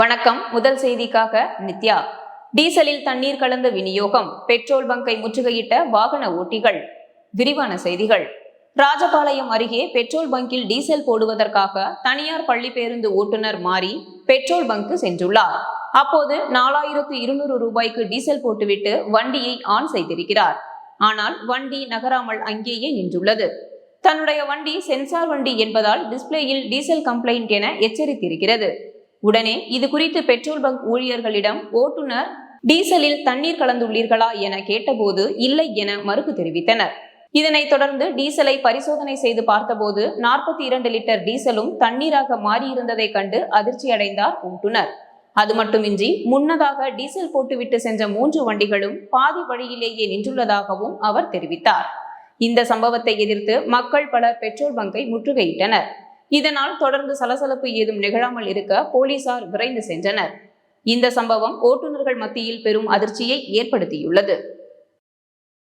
வணக்கம். முதல் செய்திக்காக நித்யா. டீசலில் தண்ணீர் கலந்த விநியோகம். பெட்ரோல் பங்கை முற்றுகையிட்ட வாகன ஓட்டிகள். விரிவான செய்திகள். ராஜபாளையம் அருகே பெட்ரோல் பங்கில் டீசல் போடுவதற்காக தனியார் பள்ளி பேருந்து ஓட்டுநர் மாறி பெட்ரோல் பங்கு சென்றுள்ளார். அப்போது நாலாயிரத்து இருநூறு ரூபாய்க்கு டீசல் போட்டுவிட்டு வண்டியை ஆன் செய்திருக்கிறார். ஆனால் வண்டி நகராமல் அங்கேயே நின்றுள்ளது. தன்னுடைய வண்டி சென்சார் வண்டி என்பதால் டிஸ்பிளேயில் டீசல் கம்ப்ளைண்ட் என எச்சரித்திருக்கிறது. உடனே இது குறித்து பெட்ரோல் பங்க் ஊழியர்களிடம் ஓட்டுநர் டீசலில் தண்ணீர் கலந்துள்ளீர்களா என கேட்டபோது இல்லை என மறுப்பு தெரிவித்தனர். இதனைத் தொடர்ந்து டீசலை பரிசோதனை செய்து பார்த்தபோது நாற்பத்தி இரண்டு லிட்டர் டீசலும் தண்ணீராக மாறியிருந்ததை கண்டு அதிர்ச்சி அடைந்தார் ஓட்டுநர். அது மட்டுமின்றி முன்னதாக டீசல் போட்டுவிட்டு சென்ற மூன்று வண்டிகளும் பாதி வழியிலேயே நின்றுள்ளதாகவும் அவர் தெரிவித்தார். இந்த சம்பவத்தை எதிர்த்து மக்கள் பலர் பெட்ரோல் பங்கை முற்றுகையிட்டனர். இதனால் தொடர்ந்து சலசலப்பு ஏதும் நிகழாமல் இருக்க போலீசார் விரைந்து சென்றனர். இந்த சம்பவம் ஓட்டுநர்கள் மத்தியில் பெரும் அதிர்ச்சியை ஏற்படுத்தியுள்ளது.